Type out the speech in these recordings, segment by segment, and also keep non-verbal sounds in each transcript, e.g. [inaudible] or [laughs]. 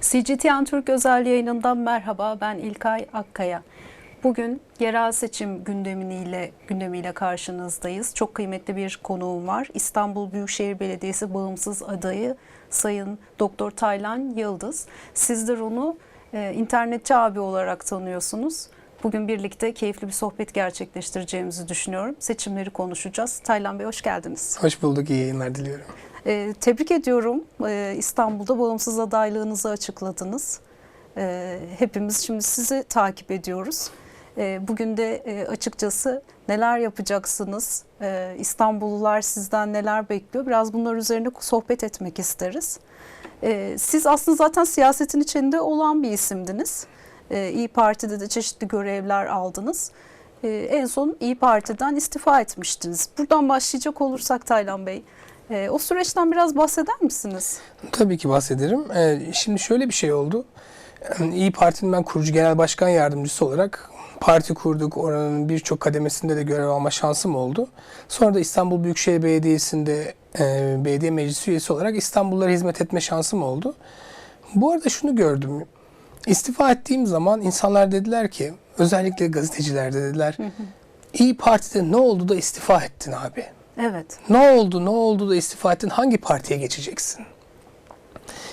CGTN Türk özel yayınından merhaba. Ben İlkay Akkaya. Bugün yerel seçim gündemiyle gündemiyle karşınızdayız. Çok kıymetli bir konuğum var. İstanbul Büyükşehir Belediyesi bağımsız adayı Sayın Doktor Taylan Yıldız. Sizler onu e, internetçi abi olarak tanıyorsunuz. Bugün birlikte keyifli bir sohbet gerçekleştireceğimizi düşünüyorum. Seçimleri konuşacağız. Taylan Bey hoş geldiniz. Hoş bulduk, iyi yayınlar diliyorum. Ee, tebrik ediyorum. Ee, İstanbul'da bağımsız adaylığınızı açıkladınız. Ee, hepimiz şimdi sizi takip ediyoruz. Ee, bugün de e, açıkçası neler yapacaksınız? Ee, İstanbullular sizden neler bekliyor? Biraz bunlar üzerine sohbet etmek isteriz. Ee, siz aslında zaten siyasetin içinde olan bir isimdiniz. Ee, İyi Parti'de de çeşitli görevler aldınız. Ee, en son İyi Parti'den istifa etmiştiniz. Buradan başlayacak olursak Taylan Bey, e, o süreçten biraz bahseder misiniz? Tabii ki bahsederim. Ee, şimdi şöyle bir şey oldu. İyi Parti'nin ben kurucu genel başkan yardımcısı olarak parti kurduk. Oranın birçok kademesinde de görev alma şansım oldu. Sonra da İstanbul Büyükşehir Belediyesi'nde e, belediye meclisi üyesi olarak İstanbullulara hizmet etme şansım oldu. Bu arada şunu gördüm. İstifa ettiğim zaman insanlar dediler ki, özellikle gazeteciler de dediler, İyi Parti'de ne oldu da istifa ettin abi? Evet. Ne oldu, ne oldu da istifa ettin, hangi partiye geçeceksin?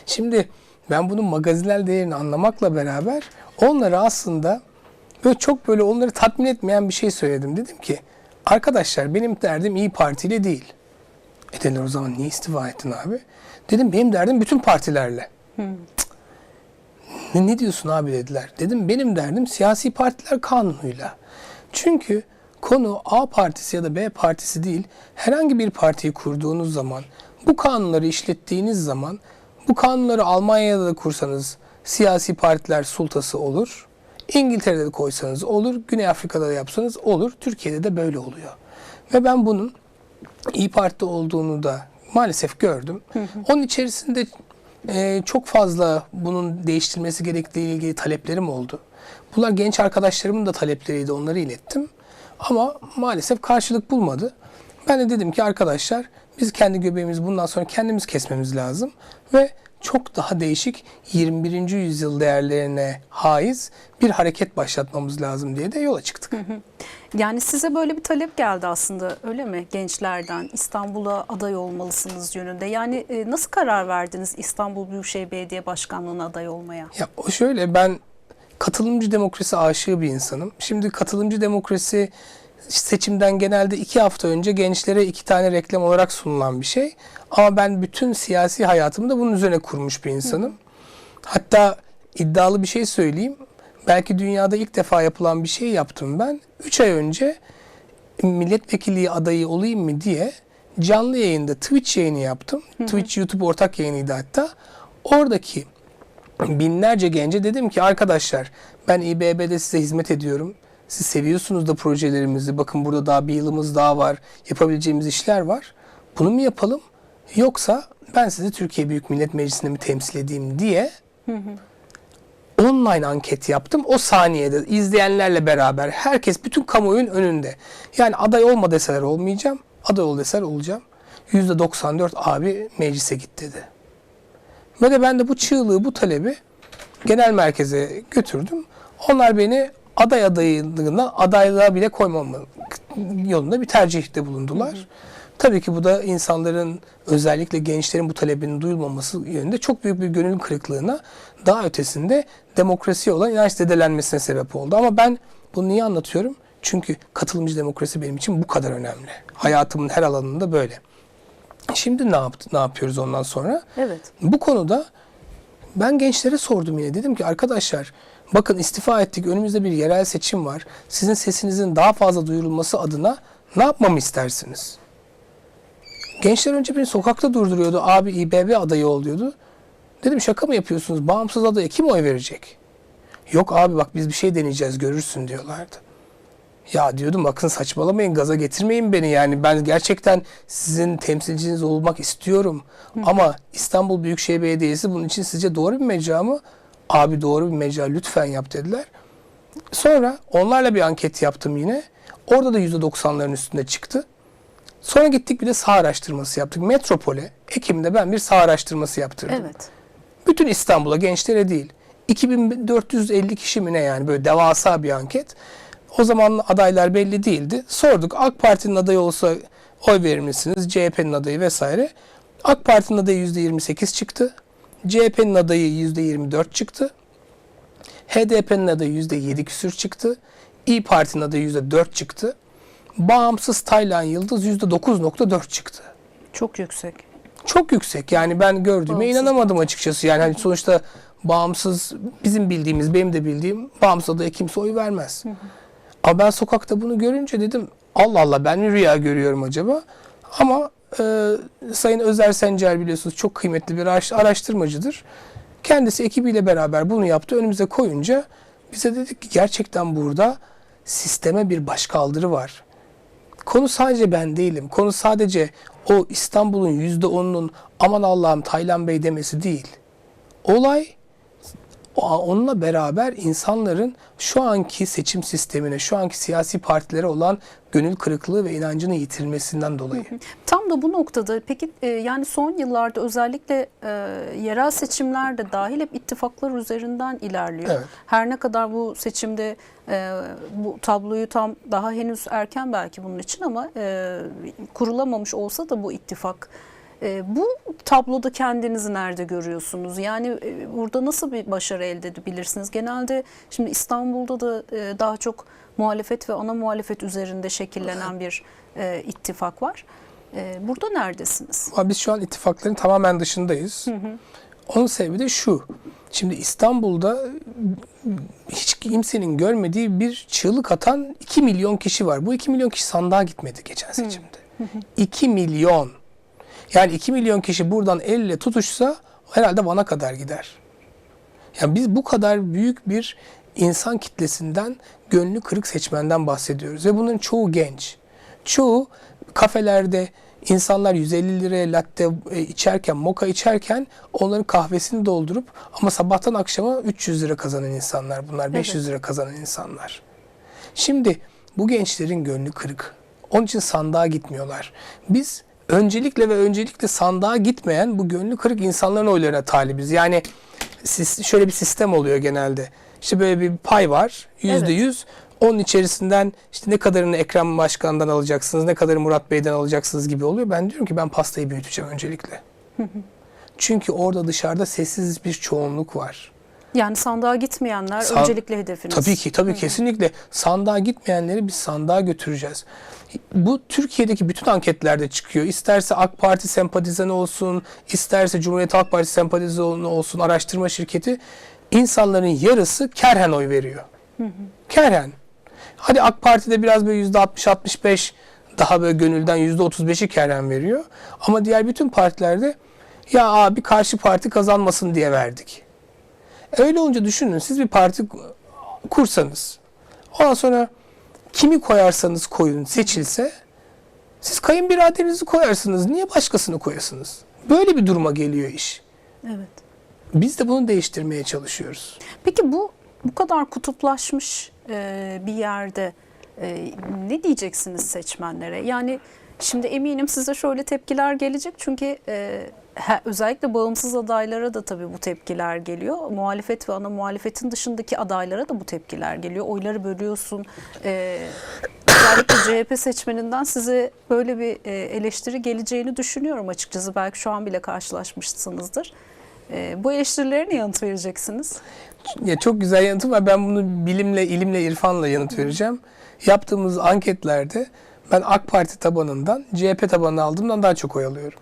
Şimdi ben bunun magazinel değerini anlamakla beraber onlara aslında böyle çok böyle onları tatmin etmeyen bir şey söyledim. Dedim ki arkadaşlar benim derdim İyi Parti ile değil. E dediler o zaman niye istifa ettin abi? Dedim benim derdim bütün partilerle. Cık. Ne, ne diyorsun abi dediler. Dedim benim derdim siyasi partiler kanunuyla. Çünkü konu A partisi ya da B partisi değil. Herhangi bir partiyi kurduğunuz zaman bu kanunları işlettiğiniz zaman bu kanunları Almanya'da da kursanız siyasi partiler sultası olur. İngiltere'de de koysanız olur. Güney Afrika'da da yapsanız olur. Türkiye'de de böyle oluyor. Ve ben bunun İyi Parti olduğunu da maalesef gördüm. Onun içerisinde e, çok fazla bunun değiştirilmesi gerektiği ilgili taleplerim oldu. Bunlar genç arkadaşlarımın da talepleriydi. Onları ilettim. Ama maalesef karşılık bulmadı. Ben de dedim ki arkadaşlar biz kendi göbeğimizi bundan sonra kendimiz kesmemiz lazım. Ve çok daha değişik 21. yüzyıl değerlerine haiz bir hareket başlatmamız lazım diye de yola çıktık. Yani size böyle bir talep geldi aslında öyle mi gençlerden İstanbul'a aday olmalısınız yönünde. Yani e, nasıl karar verdiniz İstanbul Büyükşehir Belediye Başkanlığı'na aday olmaya? Ya o şöyle ben katılımcı demokrasi aşığı bir insanım. Şimdi katılımcı demokrasi seçimden genelde iki hafta önce gençlere iki tane reklam olarak sunulan bir şey. Ama ben bütün siyasi hayatımı da bunun üzerine kurmuş bir insanım. Hatta iddialı bir şey söyleyeyim. Belki dünyada ilk defa yapılan bir şey yaptım ben. 3 ay önce milletvekilliği adayı olayım mı diye canlı yayında Twitch yayını yaptım. Twitch YouTube ortak yayınıydı hatta. Oradaki binlerce gence dedim ki arkadaşlar ben İBB'de size hizmet ediyorum. Siz seviyorsunuz da projelerimizi. Bakın burada daha bir yılımız daha var. Yapabileceğimiz işler var. Bunu mu yapalım? Yoksa ben sizi Türkiye Büyük Millet Meclisi'nde mi temsil edeyim diye online anket yaptım. O saniyede izleyenlerle beraber herkes bütün kamuoyun önünde. Yani aday olma deseler olmayacağım. Aday ol deseler olacağım. %94 abi meclise git dedi. Ve de ben de bu çığlığı, bu talebi genel merkeze götürdüm. Onlar beni aday adaylığına adaylığa bile koymam yolunda bir tercihte bulundular. Tabii ki bu da insanların özellikle gençlerin bu talebinin duyulmaması yönünde çok büyük bir gönül kırıklığına daha ötesinde demokrasiye olan inanç zedelenmesine sebep oldu. Ama ben bunu niye anlatıyorum? Çünkü katılımcı demokrasi benim için bu kadar önemli. Hayatımın her alanında böyle. Şimdi ne yaptı, ne yapıyoruz ondan sonra? Evet. Bu konuda ben gençlere sordum yine. Dedim ki arkadaşlar bakın istifa ettik. Önümüzde bir yerel seçim var. Sizin sesinizin daha fazla duyurulması adına ne yapmamı istersiniz? Gençler önce beni sokakta durduruyordu. Abi İBB adayı ol diyordu. Dedim şaka mı yapıyorsunuz? Bağımsız adaya kim oy verecek? Yok abi bak biz bir şey deneyeceğiz görürsün diyorlardı. Ya diyordum bakın saçmalamayın gaza getirmeyin beni yani ben gerçekten sizin temsilciniz olmak istiyorum. Ama İstanbul Büyükşehir Belediyesi bunun için sizce doğru bir mecra mı? Abi doğru bir mecra lütfen yap dediler. Sonra onlarla bir anket yaptım yine. Orada da %90'ların üstünde çıktı. Sonra gittik bir de saha araştırması yaptık. Metropole, Ekim'de ben bir saha araştırması yaptırdım. Evet. Bütün İstanbul'a gençlere değil. 2450 kişi mi ne yani böyle devasa bir anket. O zaman adaylar belli değildi. Sorduk AK Parti'nin adayı olsa oy verir misiniz? CHP'nin adayı vesaire. AK Parti'nin adayı %28 çıktı. CHP'nin adayı %24 çıktı. HDP'nin adayı %7 küsür çıktı. İyi Parti'nin adayı %4 çıktı. Bağımsız Taylan Yıldız %9.4 çıktı. Çok yüksek. Çok yüksek. Yani ben gördüğüme Bağımsız inanamadım açıkçası. Yani hani sonuçta bağımsız bizim bildiğimiz, benim de bildiğim bağımsız adaya kimse oy vermez. Ama ben sokakta bunu görünce dedim Allah Allah ben mi rüya görüyorum acaba? Ama e, Sayın Özer Sencer biliyorsunuz çok kıymetli bir araş- araştırmacıdır. Kendisi ekibiyle beraber bunu yaptı. Önümüze koyunca bize dedik ki gerçekten burada sisteme bir başkaldırı var. Konu sadece ben değilim. Konu sadece o İstanbul'un yüzde onunun aman Allah'ım Taylan Bey demesi değil. Olay onunla beraber insanların şu anki seçim sistemine, şu anki siyasi partilere olan gönül kırıklığı ve inancını yitirmesinden dolayı. Tam da bu noktada peki e, yani son yıllarda özellikle e, yerel seçimler de dahil hep ittifaklar üzerinden ilerliyor. Evet. Her ne kadar bu seçimde e, bu tabloyu tam daha henüz erken belki bunun için ama e, kurulamamış olsa da bu ittifak e, bu tabloda kendinizi nerede görüyorsunuz? Yani e, burada nasıl bir başarı elde edebilirsiniz? Genelde şimdi İstanbul'da da e, daha çok muhalefet ve ana muhalefet üzerinde şekillenen bir e, ittifak var. E, burada neredesiniz? Biz şu an ittifakların tamamen dışındayız. Onun sebebi de şu. Şimdi İstanbul'da hiç kimsenin görmediği bir çığlık atan 2 milyon kişi var. Bu 2 milyon kişi sandığa gitmedi geçen seçimde. 2 milyon. Yani 2 milyon kişi buradan elle tutuşsa herhalde Van'a kadar gider. Yani biz bu kadar büyük bir insan kitlesinden, gönlü kırık seçmenden bahsediyoruz. Ve bunların çoğu genç. Çoğu kafelerde insanlar 150 liraya latte e, içerken, moka içerken onların kahvesini doldurup ama sabahtan akşama 300 lira kazanan insanlar bunlar. 500 lira kazanan insanlar. Şimdi bu gençlerin gönlü kırık. Onun için sandığa gitmiyorlar. Biz öncelikle ve öncelikle sandığa gitmeyen bu gönlü kırık insanların oylarına talibiz. Yani şöyle bir sistem oluyor genelde. İşte böyle bir pay var. Yüzde yüz. Onun içerisinden işte ne kadarını Ekrem Başkan'dan alacaksınız, ne kadarını Murat Bey'den alacaksınız gibi oluyor. Ben diyorum ki ben pastayı büyüteceğim öncelikle. Çünkü orada dışarıda sessiz bir çoğunluk var. Yani sandığa gitmeyenler San- öncelikle hedefiniz. Tabii ki, tabii kesinlikle. Sandığa gitmeyenleri biz sandığa götüreceğiz. Bu Türkiye'deki bütün anketlerde çıkıyor. İsterse AK Parti sempatizanı olsun, isterse Cumhuriyet Halk Partisi sempatizanı olsun, araştırma şirketi insanların yarısı kerhen oy veriyor. Kerhen. Hadi AK Parti'de biraz böyle yüzde 60-65 daha böyle gönülden yüzde 35'i kerhen veriyor. Ama diğer bütün partilerde ya abi karşı parti kazanmasın diye verdik. Öyle olunca düşünün siz bir parti kursanız ondan sonra kimi koyarsanız koyun seçilse siz kayınbiraderinizi koyarsınız. Niye başkasını koyasınız? Böyle bir duruma geliyor iş. Evet. Biz de bunu değiştirmeye çalışıyoruz. Peki bu bu kadar kutuplaşmış e, bir yerde e, ne diyeceksiniz seçmenlere? Yani şimdi eminim size şöyle tepkiler gelecek çünkü e, özellikle bağımsız adaylara da tabii bu tepkiler geliyor. Muhalefet ve ana muhalefetin dışındaki adaylara da bu tepkiler geliyor. Oyları bölüyorsun. E, özellikle [coughs] CHP seçmeninden size böyle bir e, eleştiri geleceğini düşünüyorum açıkçası. Belki şu an bile karşılaşmışsınızdır. E, bu eleştirilerine yanıt vereceksiniz. Ya çok güzel yanıtım var. Ben bunu bilimle, ilimle, irfanla yanıt vereceğim. Yaptığımız anketlerde ben AK Parti tabanından CHP tabanını aldığımdan daha çok oy alıyorum.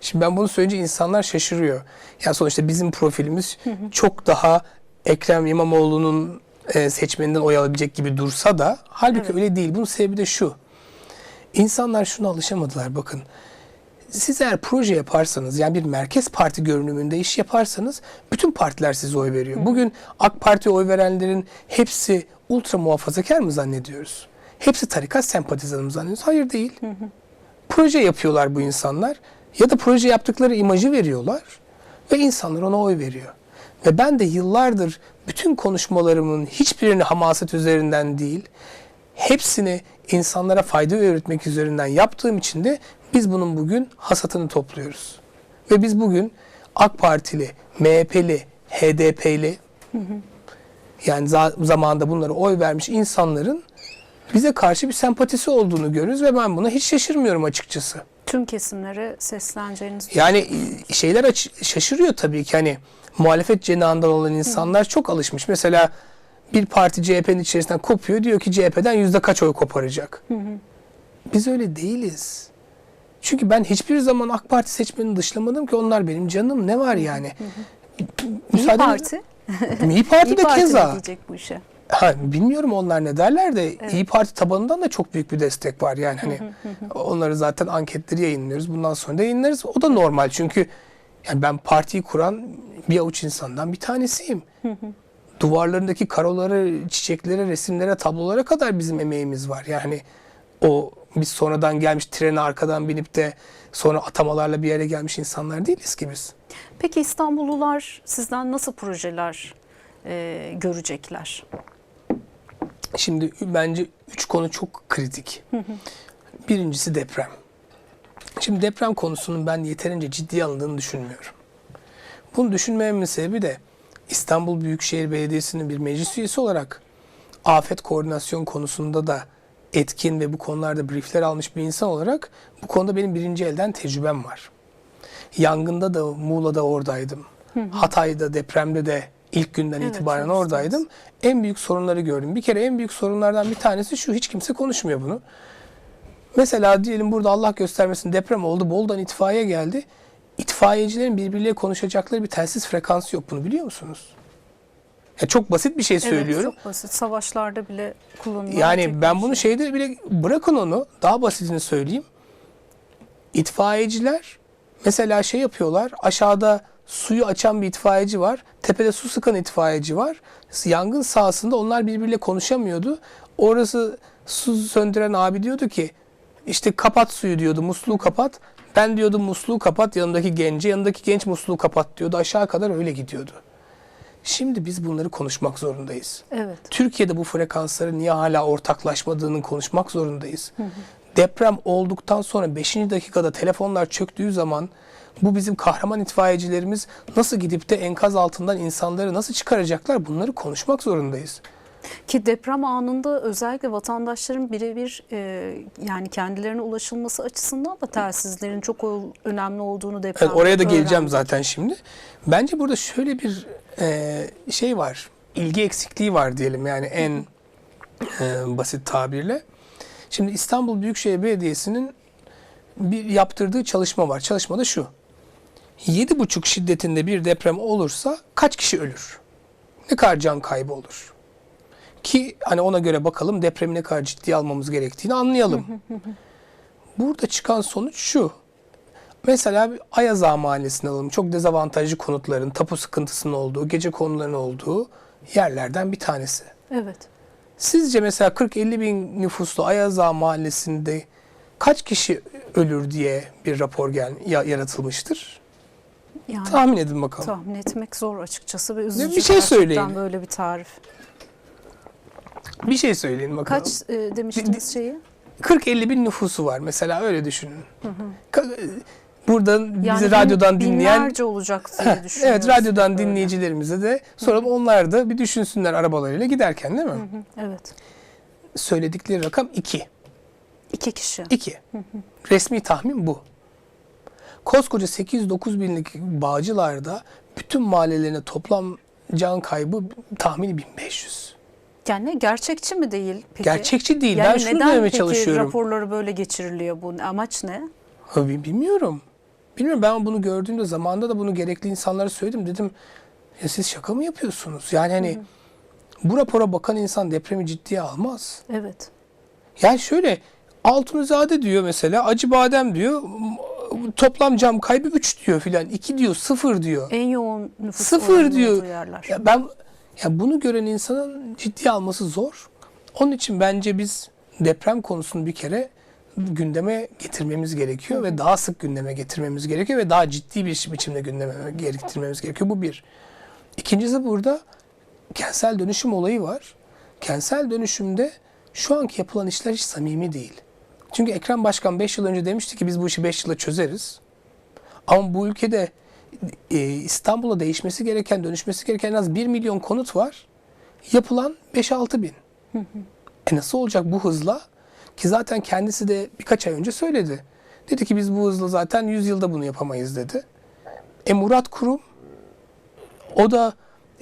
Şimdi ben bunu söyleyince insanlar şaşırıyor. Ya sonuçta bizim profilimiz çok daha Ekrem İmamoğlu'nun e, seçmeninden oy alabilecek gibi dursa da halbuki Evet. öyle değil. Bunun sebebi de şu. İnsanlar şuna alışamadılar bakın. Siz eğer proje yaparsanız yani bir merkez parti görünümünde iş yaparsanız bütün partiler size oy veriyor. Bugün AK Parti'ye oy verenlerin hepsi ultra muhafazakar mı zannediyoruz? Hepsi tarikat sempatizanı mı zannediyoruz? Hayır değil. Proje yapıyorlar bu insanlar ya da proje yaptıkları imajı veriyorlar ve insanlar ona oy veriyor. Ve ben de yıllardır bütün konuşmalarımın hiçbirini hamaset üzerinden değil, hepsini insanlara fayda öğretmek üzerinden yaptığım için de biz bunun bugün hasatını topluyoruz. Ve biz bugün AK Partili, MHP'li, HDP'li yani za- zamanında bunlara oy vermiş insanların bize karşı bir sempatisi olduğunu görürüz ve ben buna hiç şaşırmıyorum açıkçası. Tüm kesimlere sesleneceğiniz Yani şeyler şaşırıyor tabii ki hani muhalefet cenahından olan insanlar çok alışmış. Mesela bir parti CHP'nin içerisinden kopuyor diyor ki CHP'den yüzde kaç oy koparacak. Biz öyle değiliz. Çünkü ben hiçbir zaman AK Parti seçmenini dışlamadım ki onlar benim canım ne var yani. İyi Müsaade- Parti. İyi Parti İyi de Parti ne keza. diyecek bu işe? Ha, bilmiyorum onlar ne derler de İyi Parti tabanından da çok büyük bir destek var. Yani hani onları zaten anketleri yayınlıyoruz. Bundan sonra da yayınlarız. O da normal çünkü yani ben partiyi kuran bir avuç insandan bir tanesiyim. Duvarlarındaki karoları, çiçeklere, resimlere, tablolara kadar bizim emeğimiz var. Yani o biz sonradan gelmiş trene arkadan binip de sonra atamalarla bir yere gelmiş insanlar değiliz ki biz. Peki İstanbullular sizden nasıl projeler e, görecekler? Şimdi bence üç konu çok kritik. Birincisi deprem. Şimdi deprem konusunun ben yeterince ciddiye alındığını düşünmüyorum. Bunu düşünmememin sebebi de İstanbul Büyükşehir Belediyesi'nin bir meclis üyesi olarak afet koordinasyon konusunda da etkin ve bu konularda briefler almış bir insan olarak bu konuda benim birinci elden tecrübem var. Yangında da Muğla'da oradaydım. Hatay'da depremde de ilk günden Evet, itibaren oradaydım. En büyük sorunları gördüm. Bir kere en büyük sorunlardan bir tanesi şu hiç kimse konuşmuyor bunu. Mesela diyelim burada Allah göstermesin deprem oldu. Bolu'dan itfaiye geldi. İtfaiyecilerin birbirleriyle konuşacakları bir telsiz frekansı yok. Bunu biliyor musunuz? Ya çok basit bir şey söylüyorum. Evet çok basit. Savaşlarda bile kullanılan Yani ben bunu şey. şeyde bile bırakın onu daha basitini söyleyeyim. İtfaiyeciler mesela şey yapıyorlar aşağıda suyu açan bir itfaiyeci var. Tepede su sıkan itfaiyeci var. Yangın sahasında onlar birbiriyle konuşamıyordu. Orası su söndüren abi diyordu ki işte kapat suyu diyordu musluğu kapat. Ben diyordum musluğu kapat yanındaki gence yanındaki genç musluğu kapat diyordu. Aşağı kadar öyle gidiyordu. Şimdi biz bunları konuşmak zorundayız. Evet. Türkiye'de bu frekansların niye hala ortaklaşmadığını konuşmak zorundayız. Deprem olduktan sonra 5. dakikada telefonlar çöktüğü zaman bu bizim kahraman itfaiyecilerimiz nasıl gidip de enkaz altından insanları nasıl çıkaracaklar bunları konuşmak zorundayız. Ki deprem anında özellikle vatandaşların birebir e, yani kendilerine ulaşılması açısından da telsizlerin çok önemli olduğunu depremde Evet, oraya da geleceğim öğrendik. zaten şimdi. Bence burada şöyle bir e, şey var. ilgi eksikliği var diyelim yani en e, basit tabirle. Şimdi İstanbul Büyükşehir Belediyesi'nin bir yaptırdığı çalışma var. Çalışma da şu. 7,5 şiddetinde bir deprem olursa kaç kişi ölür? Ne kadar can kaybı olur? Ki hani ona göre bakalım depremi ne kadar ciddiye almamız gerektiğini anlayalım. [laughs] Burada çıkan sonuç şu. Mesela bir Ayaz Ağa Mahallesi'ni alalım. Çok dezavantajlı konutların, tapu sıkıntısının olduğu, gece konuların olduğu yerlerden bir tanesi. Evet. Sizce mesela 40-50 bin nüfuslu Ayaz Ağa Mahallesi'nde kaç kişi ölür diye bir rapor gel ya- yaratılmıştır? Yani Tahmin edin bakalım. tahmin etmek zor açıkçası ve üzücü bir şey söyleyin. böyle bir tarif. Bir şey söyleyin bakalım. Kaç e, demiştiniz şeyi? 40-50 bin nüfusu var mesela öyle düşünün. Ka- Buradan Yani bizi radyodan dinleyen binlerce olacak diye [laughs] düşünüyoruz. Evet radyodan Böyle. dinleyicilerimize de soralım onlar da bir düşünsünler arabalarıyla giderken değil mi? Hı, Evet. Söyledikleri rakam 2. İki kişi. 2. Resmi tahmin bu. Koskoca 8-9 binlik Bağcılar'da bütün mahallelerine toplam can kaybı tahmini 1500. Yani gerçekçi mi değil peki? Gerçekçi değil. Yani ben şunu neden demeye peki çalışıyorum. raporları böyle geçiriliyor bu? Amaç ne? Ha, bi- Bilmiyorum. Bilmiyorum ben bunu gördüğümde zamanda da bunu gerekli insanlara söyledim. Dedim ya siz şaka mı yapıyorsunuz? Yani hani bu rapora bakan insan depremi ciddiye almaz. Evet. Yani şöyle Altunizade diyor mesela acı badem diyor toplam cam kaybı 3 diyor filan 2 diyor 0 diyor. En yoğun nüfus Sıfır oranının diyor. olduğu yerler. Ya ben ya bunu gören insanın ciddiye alması zor. Onun için bence biz deprem konusunu bir kere gündeme getirmemiz gerekiyor ve daha sık gündeme getirmemiz gerekiyor ve daha ciddi bir biçimde gündeme getirmemiz gerekiyor. Bu bir. İkincisi burada kentsel dönüşüm olayı var. Kentsel dönüşümde şu anki yapılan işler hiç samimi değil. Çünkü Ekrem Başkan 5 yıl önce demişti ki biz bu işi 5 yılda çözeriz. Ama bu ülkede e, İstanbul'a değişmesi gereken, dönüşmesi gereken en az 1 milyon konut var. Yapılan 5-6 bin. E nasıl olacak bu hızla? Ki zaten kendisi de birkaç ay önce söyledi. Dedi ki biz bu hızla zaten 100 yılda bunu yapamayız dedi. E Murat Kurum o da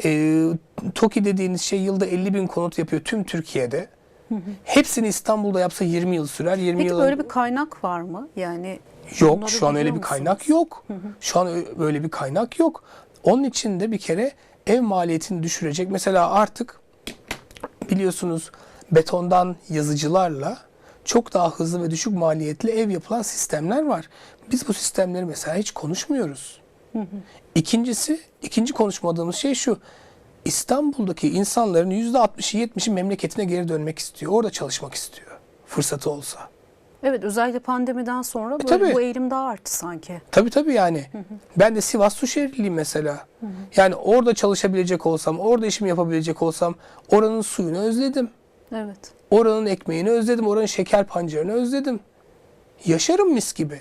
e, TOKİ dediğiniz şey yılda 50 bin konut yapıyor tüm Türkiye'de. Hepsini İstanbul'da yapsa 20 yıl sürer. 20 Peki yıl böyle bir kaynak var mı? Yani Yok şu an öyle biliyor bir musunuz? kaynak yok. Şu an böyle bir kaynak yok. Onun için de bir kere ev maliyetini düşürecek. Mesela artık biliyorsunuz betondan yazıcılarla çok daha hızlı ve düşük maliyetli ev yapılan sistemler var. Biz bu sistemleri mesela hiç konuşmuyoruz. İkincisi, ikinci konuşmadığımız şey şu. İstanbul'daki insanların %60'ı 70'i memleketine geri dönmek istiyor. Orada çalışmak istiyor. Fırsatı olsa. Evet özellikle pandemiden sonra böyle tabii. bu eğilim daha arttı sanki. Tabii tabii yani. Ben de Sivas Suşehirliyim mesela. Yani orada çalışabilecek olsam, orada işimi yapabilecek olsam oranın suyunu özledim. Evet. Oranın ekmeğini özledim, oranın şeker pancarını özledim. Yaşarım mis gibi.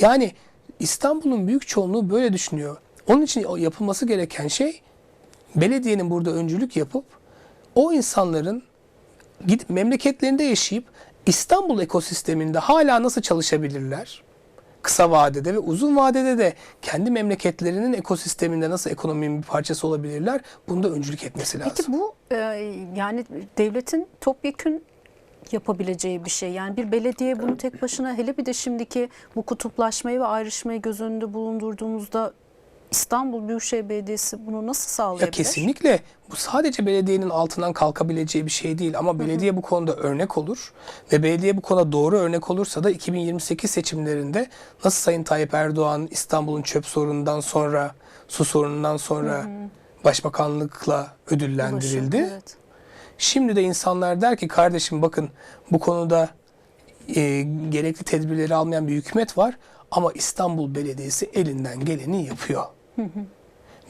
Yani İstanbul'un büyük çoğunluğu böyle düşünüyor. Onun için yapılması gereken şey belediyenin burada öncülük yapıp o insanların gidip memleketlerinde yaşayıp İstanbul ekosisteminde hala nasıl çalışabilirler? Kısa vadede ve uzun vadede de kendi memleketlerinin ekosisteminde nasıl ekonominin bir parçası olabilirler? Bunda öncülük etmesi lazım. Peki bu e, yani devletin topyekün yapabileceği bir şey. Yani bir belediye bunu tek başına hele bir de şimdiki bu kutuplaşmayı ve ayrışmayı göz önünde bulundurduğumuzda İstanbul Büyükşehir Belediyesi bunu nasıl sağlayabilir? Ya kesinlikle bu sadece belediyenin altından kalkabileceği bir şey değil ama belediye bu konuda örnek olur ve belediye bu konuda doğru örnek olursa da 2028 seçimlerinde nasıl Sayın Tayyip Erdoğan İstanbul'un çöp sorunundan sonra su sorunundan sonra başbakanlıkla ödüllendirildi. Ulaşım, Evet. Şimdi de insanlar der ki kardeşim bakın bu konuda e, gerekli tedbirleri almayan bir hükümet var ama İstanbul Belediyesi elinden geleni yapıyor.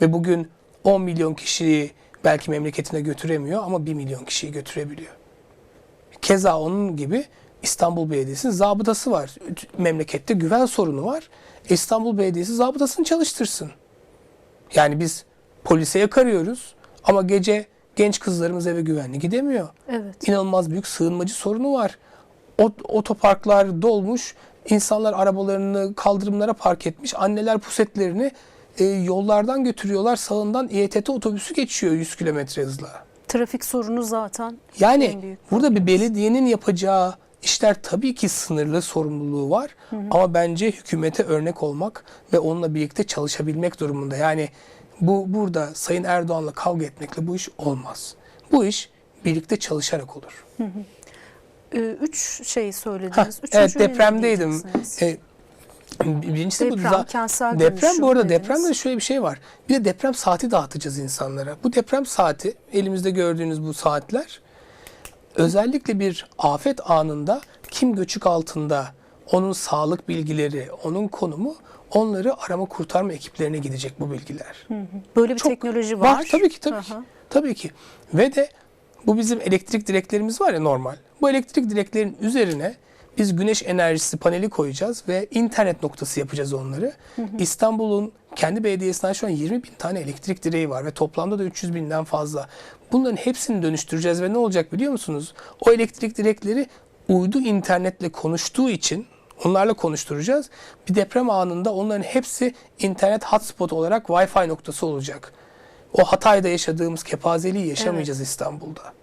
Ve bugün 10 milyon kişiyi belki memleketine götüremiyor ama 1 milyon kişiyi götürebiliyor. Keza onun gibi İstanbul Belediyesi'nin zabıtası var. Memlekette güven sorunu var. İstanbul Belediyesi zabıtasını çalıştırsın. Yani biz polise yakarıyoruz ama gece genç kızlarımız eve güvenli gidemiyor. Evet. İnanılmaz büyük sığınmacı sorunu var. Ot- otoparklar dolmuş. İnsanlar arabalarını kaldırımlara park etmiş. Anneler pusetlerini e, yollardan götürüyorlar. Sağından İETT otobüsü geçiyor 100 kilometre hızla. Trafik sorunu zaten en Yani burada bir belediyenin yapacağı işler tabii ki sınırlı sorumluluğu var. Ama bence hükümete örnek olmak ve onunla birlikte çalışabilmek durumunda. Yani bu burada Sayın Erdoğan'la kavga etmekle bu iş olmaz. Bu iş birlikte çalışarak olur. Ee, üç şey söylediniz. Üçüncüyü evet depremdeydim. E, birincisi bu Deprem, za- kentsel deprem bu arada dediniz. depremde de şöyle bir şey var. Bir de deprem saati dağıtacağız insanlara. Bu deprem saati elimizde gördüğünüz bu saatler özellikle bir afet anında kim göçük altında onun sağlık bilgileri, onun konumu onları arama kurtarma ekiplerine gidecek bu bilgiler. Böyle bir Çok teknoloji var. Var tabii ki tabii ki. Tabii ki. Ve de bu bizim elektrik direklerimiz var ya normal. Bu elektrik direklerin üzerine biz güneş enerjisi paneli koyacağız ve internet noktası yapacağız onları. İstanbul'un kendi belediyesinden şu an 20 bin tane elektrik direği var ve toplamda da 300 binden fazla. Bunların hepsini dönüştüreceğiz ve ne olacak biliyor musunuz? O elektrik direkleri uydu internetle konuştuğu için onlarla konuşturacağız. Bir deprem anında onların hepsi internet hotspot olarak Wi-Fi noktası olacak. O Hatay'da yaşadığımız kepazeliği yaşamayacağız İstanbul'da.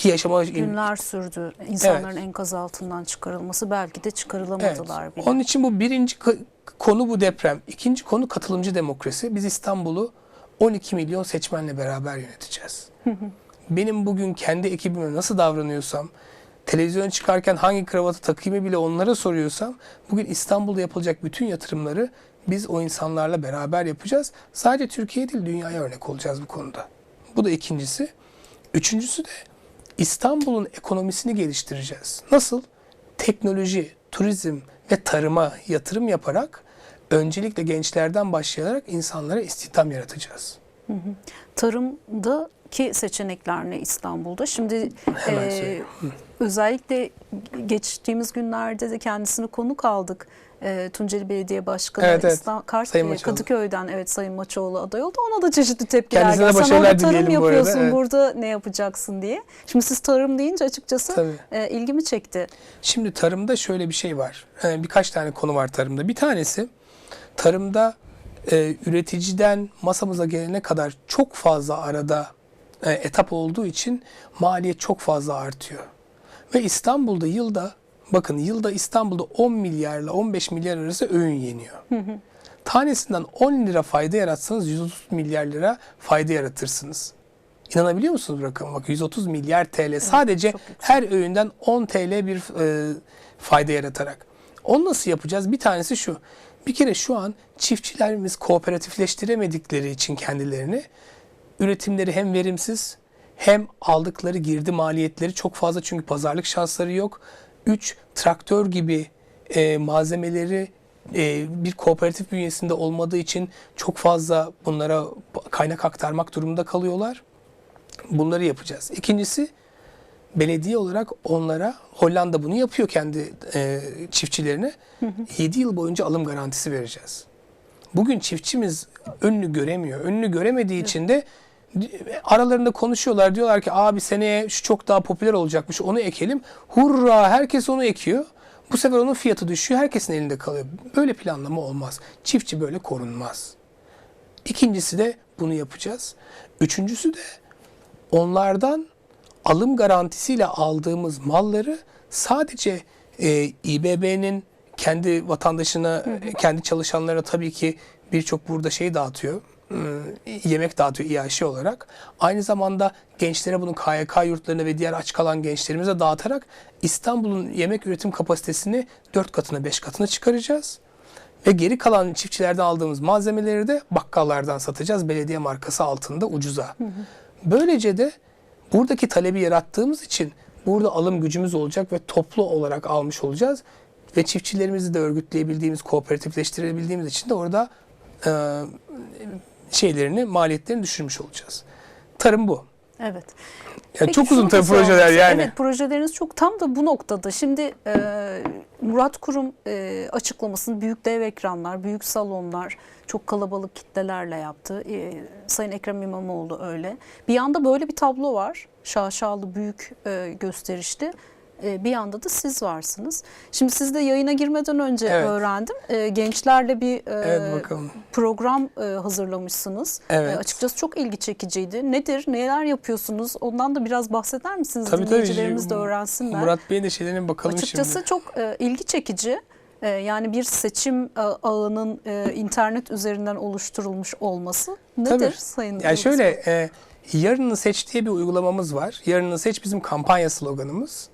Ki yaşama Günler sürdü insanların Evet. enkaz altından çıkarılması. Belki de Evet. çıkarılamadılar bile. Onun için bu birinci konu bu deprem. İkinci konu katılımcı demokrasi. Biz İstanbul'u 12 milyon seçmenle beraber yöneteceğiz. [laughs] Benim bugün kendi ekibime nasıl davranıyorsam, televizyona çıkarken hangi kravatı takayımı bile onlara soruyorsam, bugün İstanbul'da yapılacak bütün yatırımları biz o insanlarla beraber yapacağız. Sadece Türkiye değil, dünyaya örnek olacağız bu konuda. Bu da ikincisi. Üçüncüsü de İstanbul'un ekonomisini geliştireceğiz. Nasıl? Teknoloji, turizm ve tarıma yatırım yaparak öncelikle gençlerden başlayarak insanlara istihdam yaratacağız. Tarımda ki seçenekler ne İstanbul'da? Şimdi e, özellikle geçtiğimiz günlerde de kendisini konuk aldık. E, Tunceli Belediye Başkanı Evet, evet. İstan- Kart Sayın Maçoğlu. Kadıköy'den evet Sayın Maçoğlu aday oldu. Ona da çeşitli tepkiler Kendisine geldi. Sen orada tarım dileyelim bu arada, yapıyorsun, evet. burada ne yapacaksın diye. Şimdi siz tarım deyince açıkçası Tabii. e, ilgimi çekti. Şimdi tarımda şöyle bir şey var. Ee, birkaç tane konu var tarımda. Bir tanesi tarımda e, üreticiden masamıza gelene kadar çok fazla arada e, etap olduğu için maliyet çok fazla artıyor. Ve İstanbul'da yılda bakın yılda İstanbul'da 10 milyarla 15 milyar arası öğün yeniyor. Tanesinden 10 lira fayda yaratsanız 130 milyar lira fayda yaratırsınız. İnanabiliyor musunuz bu rakama? Bak 130 milyar TL sadece çok yüksek. her öğünden 10 TL bir e, fayda yaratarak. Onu nasıl yapacağız? Bir tanesi şu. Bir kere şu an çiftçilerimiz kooperatifleştiremedikleri için kendilerini üretimleri hem verimsiz hem aldıkları girdi maliyetleri çok fazla çünkü pazarlık şansları yok. 3. Traktör gibi e, malzemeleri e, bir kooperatif bünyesinde olmadığı için çok fazla bunlara kaynak aktarmak durumunda kalıyorlar. Bunları yapacağız. İkincisi belediye olarak onlara Hollanda bunu yapıyor kendi e, çiftçilerine. 7 yıl boyunca alım garantisi vereceğiz. Bugün çiftçimiz önünü göremiyor. Önünü göremediği için de aralarında konuşuyorlar. Diyorlar ki abi seneye şu çok daha popüler olacakmış onu ekelim. Hurra herkes onu ekiyor. Bu sefer onun fiyatı düşüyor. Herkesin elinde kalıyor. Böyle planlama olmaz. Çiftçi böyle korunmaz. İkincisi de bunu yapacağız. Üçüncüsü de onlardan alım garantisiyle aldığımız malları sadece e, İBB'nin kendi vatandaşına, kendi çalışanlarına tabii ki birçok burada şey dağıtıyor. E, Yemek dağıtıyor İAŞ olarak. Aynı zamanda gençlere bunu KYK yurtlarına ve diğer aç kalan gençlerimize dağıtarak İstanbul'un yemek üretim kapasitesini 4 katına 5 katına çıkaracağız. Ve geri kalan çiftçilerden aldığımız malzemeleri de bakkallardan satacağız belediye markası altında ucuza. Böylece de buradaki talebi yarattığımız için burada alım gücümüz olacak ve toplu olarak almış olacağız. Ve çiftçilerimizi de örgütleyebildiğimiz, kooperatifleştirebildiğimiz için de orada e, şeylerini, maliyetlerini düşürmüş olacağız. Tarım bu. Evet. Yani Peki çok uzun tabii projeler yani. Evet projeleriniz çok tam da bu noktada. Şimdi e, Murat Kurum e, açıklamasını büyük dev ekranlar, büyük salonlar, çok kalabalık kitlelerle yaptı. E, Sayın Ekrem İmamoğlu öyle. Bir yanda böyle bir tablo var. Şaşalı, büyük, e, gösterişli. E, bir yanda da siz varsınız. Şimdi siz de yayına girmeden önce Evet. öğrendim. E, gençlerle bir e, Evet bakalım. program hazırlamışsınız. Evet. Açıkçası çok ilgi çekiciydi. Nedir, neler yapıyorsunuz? Ondan da biraz bahseder misiniz? Tabii, tabii. Dinleyicilerimiz de öğrensinler. Murat Bey'in de şeylerine bakalım açıkçası şimdi. çok ilgi çekici. Yani bir seçim ağının internet üzerinden oluşturulmuş olması nedir Tabii. Sayın Yani Yıldız şöyle e, yarını seç diye bir uygulamamız var. Yarını seç bizim kampanya sloganımız.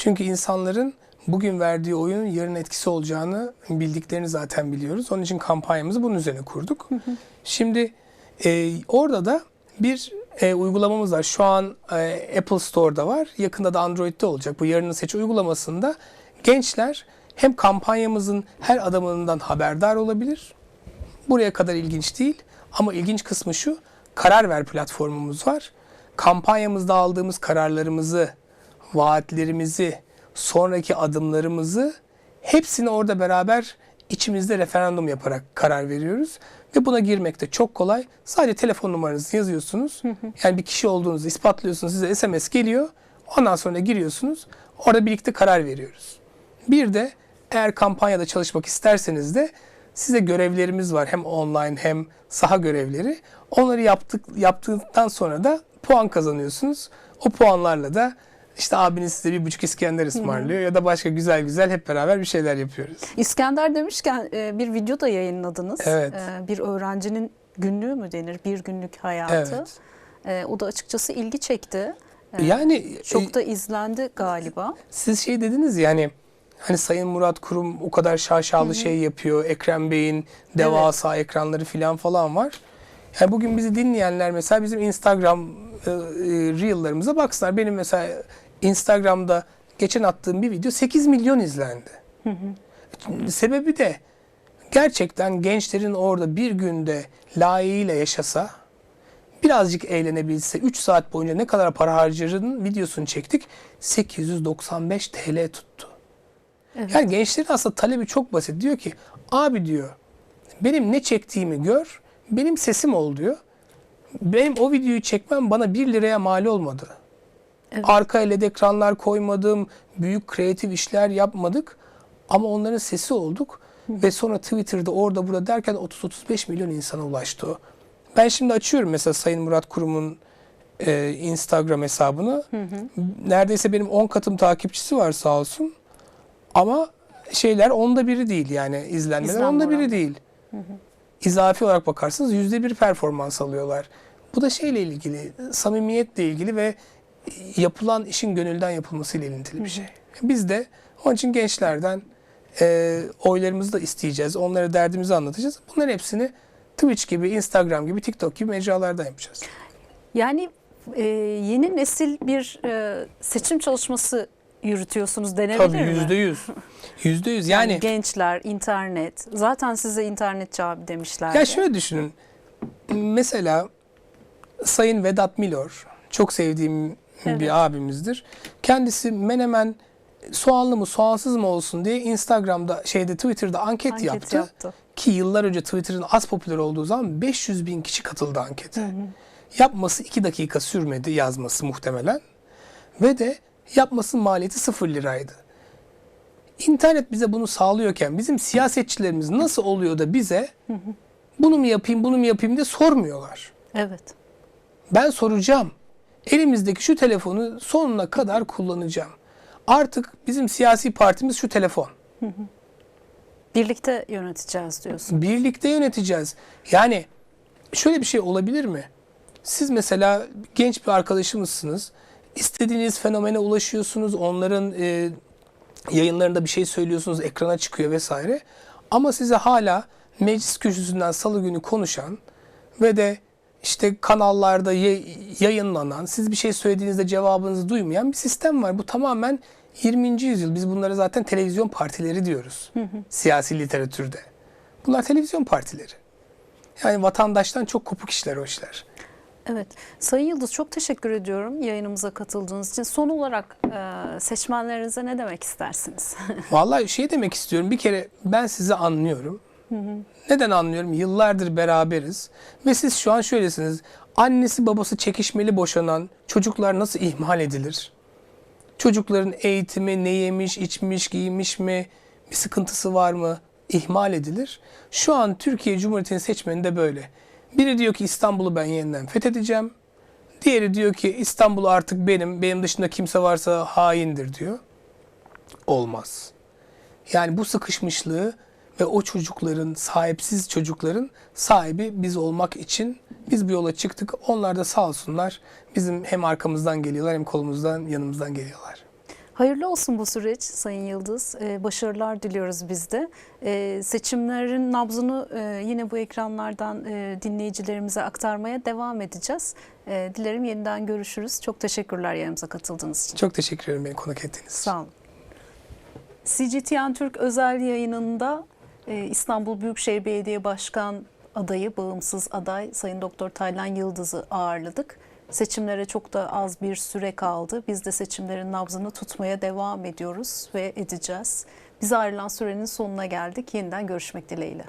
Çünkü insanların bugün verdiği oyunun yarın etkisi olacağını bildiklerini zaten biliyoruz. Onun için kampanyamızı bunun üzerine kurduk. Şimdi e, orada da bir e, uygulamamız var. Şu an e, Apple Store'da var. Yakında da Android'de olacak. Bu yarını seç uygulamasında gençler hem kampanyamızın her adımından haberdar olabilir. Buraya kadar ilginç değil. Ama ilginç kısmı şu. Karar ver platformumuz var. Kampanyamızda aldığımız kararlarımızı, vaatlerimizi, sonraki adımlarımızı hepsini orada beraber içimizde referandum yaparak karar veriyoruz. Ve buna girmek de çok kolay. Sadece telefon numaranızı yazıyorsunuz. Yani bir kişi olduğunuzu ispatlıyorsunuz. Size SMS geliyor. Ondan sonra giriyorsunuz. Orada birlikte karar veriyoruz. Bir de eğer kampanyada çalışmak isterseniz de size görevlerimiz var. Hem online hem saha görevleri. Onları yaptık yaptıktan sonra da puan kazanıyorsunuz. O puanlarla da işte abiniz size bir buçuk İskender ısmarlıyor ya da başka güzel güzel hep beraber bir şeyler yapıyoruz. İskender demişken e, bir video da yayınladınız. Evet. E, bir öğrencinin günlüğü mü denir? Bir günlük hayatı. Evet. E, o da açıkçası ilgi çekti. Yani çok da izlendi galiba. siz şey dediniz yani hani Sayın Murat Kurum o kadar şaşalı şey yapıyor. Ekrem Bey'in devasa ekranları falan falan var. Yani bugün bizi dinleyenler mesela bizim Instagram e, e, Reel'larımıza baksınlar. Benim mesela Instagram'da geçen attığım bir video 8 milyon izlendi. Sebebi de gerçekten gençlerin orada bir günde layığıyla yaşasa birazcık eğlenebilse 3 saat boyunca ne kadar para harcarının videosunu çektik. 895 TL tuttu. Evet. Yani gençlerin aslında talebi çok basit. Diyor ki abi diyor benim ne çektiğimi gör. Benim sesim ol diyor. Benim o videoyu çekmem bana 1 liraya mal olmadı. Evet. Arka LED ekranlar koymadım. Büyük kreatif işler yapmadık. Ama onların sesi olduk. Ve sonra Twitter'da orada burada derken 30-35 milyon insana ulaştı o. Ben şimdi açıyorum mesela Sayın Murat Kurum'un e, Instagram hesabını. Neredeyse benim 10 katım takipçisi var sağ olsun. Ama şeyler onda biri değil yani izlenmeler İzlenme onda biri değil. İzafi olarak bakarsanız yüzde bir performans alıyorlar. Bu da şeyle ilgili, samimiyetle ilgili ve yapılan işin gönülden yapılmasıyla ilintili bir şey. Biz de onun için gençlerden e, oylarımızı da isteyeceğiz. Onlara derdimizi anlatacağız. Bunların hepsini Twitch gibi, Instagram gibi, TikTok gibi mecralardan yapacağız. Yani e, yeni nesil bir e, seçim çalışması yürütüyorsunuz denebilir Tabii mi? yüzde yüz. [laughs] Yüzde yüz. Yani, Yani gençler, internet. Zaten size internetçi abi demişler. Ya şöyle düşünün. Mesela Sayın Vedat Milor çok sevdiğim Evet. bir abimizdir. Kendisi menemen soğanlı mı soğansız mı olsun diye Instagram'da şeyde Twitter'da anket, Anket yaptı. yaptı. Ki yıllar önce Twitter'ın az popüler olduğu zaman 500 bin kişi katıldı ankete. Yapması 2 dakika sürmedi yazması muhtemelen. Ve de yapmasının maliyeti 0 liraydı. İnternet bize bunu sağlıyorken bizim siyasetçilerimiz nasıl oluyor da bize bunu mu yapayım bunu mu yapayım diye sormuyorlar. Evet. Ben soracağım. Elimizdeki şu telefonu sonuna kadar kullanacağım. Artık bizim siyasi partimiz şu telefon. Birlikte yöneteceğiz diyorsun. Birlikte yöneteceğiz. Yani şöyle bir şey olabilir mi? Siz mesela genç bir arkadaşımızsınız. İstediğiniz fenomene ulaşıyorsunuz. Onların e, yayınlarında bir şey söylüyorsunuz. Ekrana çıkıyor vesaire. Ama size hala meclis kürsüsünden salı günü konuşan ve de işte kanallarda yayınlanan, siz bir şey söylediğinizde cevabınızı duymayan bir sistem var. Bu tamamen 20. yüzyıl. Biz bunlara zaten televizyon partileri diyoruz. Siyasi literatürde. Bunlar televizyon partileri. Yani vatandaştan çok kopuk işler o işler. Evet. Sayın Yıldız çok teşekkür ediyorum yayınımıza katıldığınız için. Son olarak e, seçmenlerinize ne demek istersiniz? [laughs] Vallahi şey demek istiyorum. Bir kere ben sizi anlıyorum. Neden anlıyorum? Yıllardır beraberiz. Ve siz şu an şöylesiniz. Annesi babası çekişmeli boşanan çocuklar nasıl ihmal edilir? Çocukların eğitimi ne yemiş, içmiş, giymiş mi? Bir sıkıntısı var mı? İhmal edilir. Şu an Türkiye Cumhuriyeti'nin seçmeni de böyle. Biri diyor ki İstanbul'u ben yeniden fethedeceğim. Diğeri diyor ki İstanbul artık benim, benim dışında kimse varsa haindir diyor. Olmaz. Yani bu sıkışmışlığı ve o çocukların, sahipsiz çocukların sahibi biz olmak için biz bu yola çıktık. Onlar da sağ olsunlar bizim hem arkamızdan geliyorlar hem kolumuzdan yanımızdan geliyorlar. Hayırlı olsun bu süreç Sayın Yıldız. Ee, başarılar diliyoruz biz de. Ee, seçimlerin nabzını e, yine bu ekranlardan e, dinleyicilerimize aktarmaya devam edeceğiz. E, dilerim yeniden görüşürüz. Çok teşekkürler yayınımıza katıldığınız için. Çok teşekkür ederim beni konuk ettiğiniz için. Sağ olun. CGTN Türk özel yayınında e, İstanbul Büyükşehir Belediye Başkan adayı, bağımsız aday Sayın Doktor Taylan Yıldız'ı ağırladık. Seçimlere çok da az bir süre kaldı. Biz de seçimlerin nabzını tutmaya devam ediyoruz ve edeceğiz. Bize ayrılan sürenin sonuna geldik. Yeniden görüşmek dileğiyle.